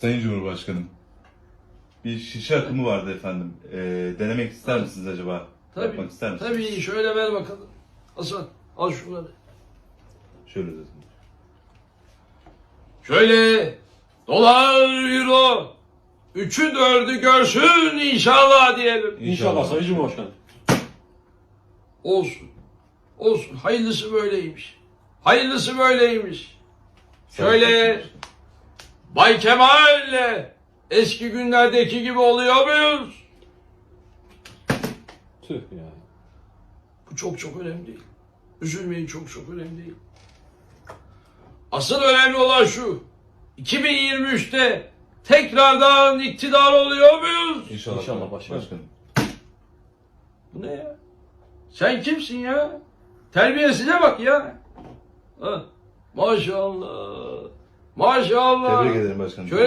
Sayın Cumhurbaşkanım. Bir şişe akımı vardı efendim. Ee, denemek ister misiniz acaba? Tabii. Yapmak ister misiniz? Tabii şöyle ver bakalım. Hasan al şunları. Şöyle dedim. Şöyle dolar, euro, üçü dördü görsün inşallah diyelim. İnşallah Sayın Cumhurbaşkanım. Olsun. Olsun. Hayırlısı böyleymiş. Hayırlısı böyleymiş. Şöyle Bay Kemal'le eski günlerdeki gibi oluyor muyuz? Tüh ya. Bu çok çok önemli değil. Üzülmeyin çok çok önemli değil. Asıl önemli olan şu. 2023'te tekrardan iktidar oluyor muyuz? İnşallah, İnşallah başkanım. Bu ne ya? Sen kimsin ya? Terbiyesine bak ya. Ha. Maşallah. Maşallah. Tebrik ederim başkanım. Şöyle